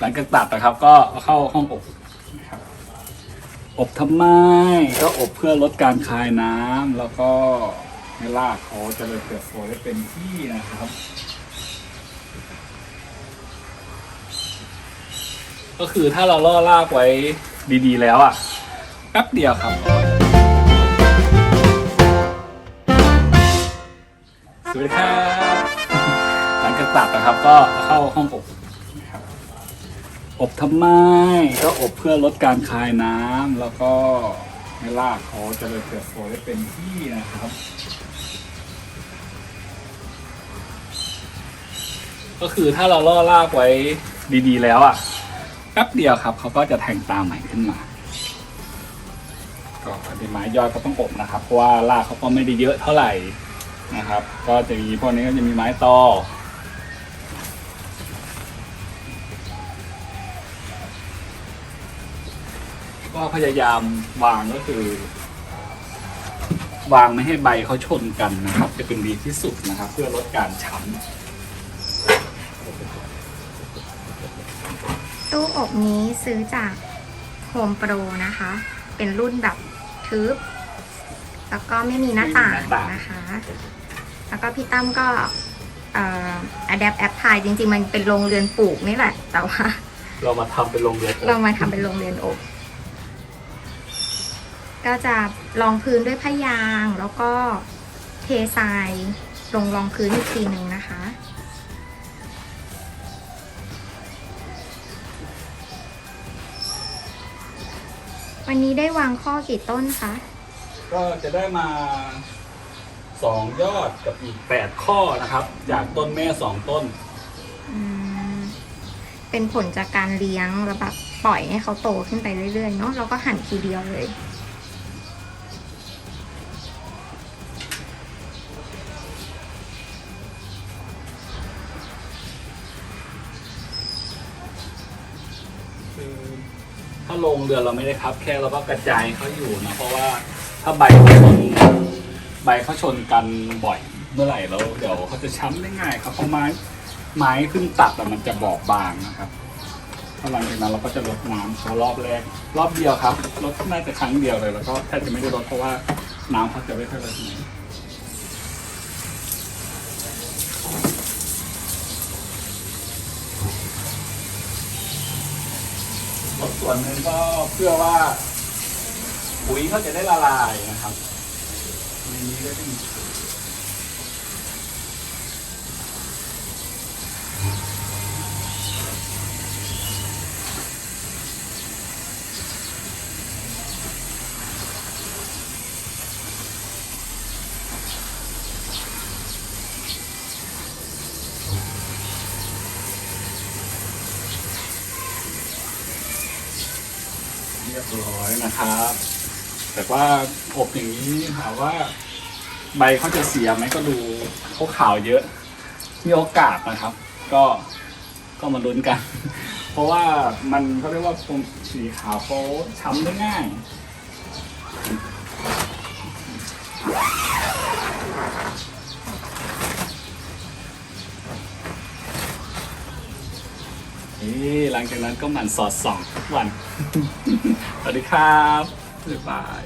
หลังจากตัดนะครับ ก็เข้าห้องอบครับอบทำไมก็อบเพื่อลดการคายน้ำแล้วก็ให้รากเขาจะเลยเติบโตได้เป็นที่นะครับ ก็คือถ้าเราล่อรากไว้ดีๆแล้วอะแป๊บเดียวครับ สวัสดีครับหลังจากตัดนะครับ ก็เข้าห้องอบ อบทำไมก็อบเพื่อลดการคายน้ำแล้วก็ให้รากเขาจะเลยเติบโตได้เป็นที่นะครับ ก็คือถ้าเราล่อรากไว้ดีๆ แล้วอะแป๊บเดียวครับเขาก็จะแทงตาใหม่ขึ้นมา ก็อันนี้ไม้ยอดก็ต้องอบนะครับเพราะว่ารากเขาก็ไม่ได้เยอะเท่าไหร่นะครับ ก็จะมีพวกนี้ก็จะมีไม้ตอ ก็พยายามวางก็คือ วางไม่ให้ใบเขาชนกันนะครับ จะเป็นดีที่สุดนะครับ เพื่อลดการช้ำตู้อบนี้ซื้อจากโฮมโปรนะคะ เป็นรุ่นแบบทึบ แล้วก็ไม่มีหน้าต่างนะคะ แล้วก็พี่ตั้มก็เอ่อ adapt app พายจริง ๆ มันเป็นโรงเรือนปลูกนี่แหละ แต่ว่า เรามาทำเป็นโรงเรือนเรามาทำเป็นโรงเรือนอบ ก็จะรองพื้นด้วยผ้ายางแล้วก็เททรายลงรองพื้นอีกทีหนึ่งนะคะ วันนี้ได้วางข้อกี่ต้นคะ ก็จะได้มาสองยอดกับอีกแปดข้อนะครับ จากต้นแม่สองต้น อืม เป็นผลจากการเลี้ยงแล้วแบบปล่อยให้เขาโตขึ้นไปเรื่อยๆเนาะแล้วก็หั่นทีเดียวเลย ถ้าลงเรือนเราไม่ได้พับแค่เราก็กระจายเขาอยู่นะเพราะว่าถ้าใบเขาชนใบเขาชนกันบ่อยเมื่อไหร่แล้วเดี๋ยวเขาจะช้ำได้ง่ายครับเพราะไม้ไม้ขึ้นตัดอะมันจะบอบบางนะครับพอหลังจากนั้นเราก็จะลดน้ำเขารอบแรกรอบเดียวครับลดน่าจะครั้งเดียวเลย แล้วก็แทบจะไม่ได้ลดเพราะว่าน้ำเขาจะไม่ค่อยลด ลดส่วนหนึ่งก็เพื่อว่า ปุ๋ยเขาจะได้ละลายนะครับในนี้ก็จะมี เรียบร้อยนะครับ แต่ว่าอบอย่างนี้ถามว่าใบเขาจะเสียไหมก็ดูเขาขาวเยอะ มีโอกาสนะครับ ก็ก็มาลุ้นกัน เพราะว่ามันเขาเรียกว่าตรงสีขาวเขาช้ำได้ง่าย นี่หลังจากนั้นก็หมั่นสอดส่องทุกวัน สวัสดีครับบ๊ายบาย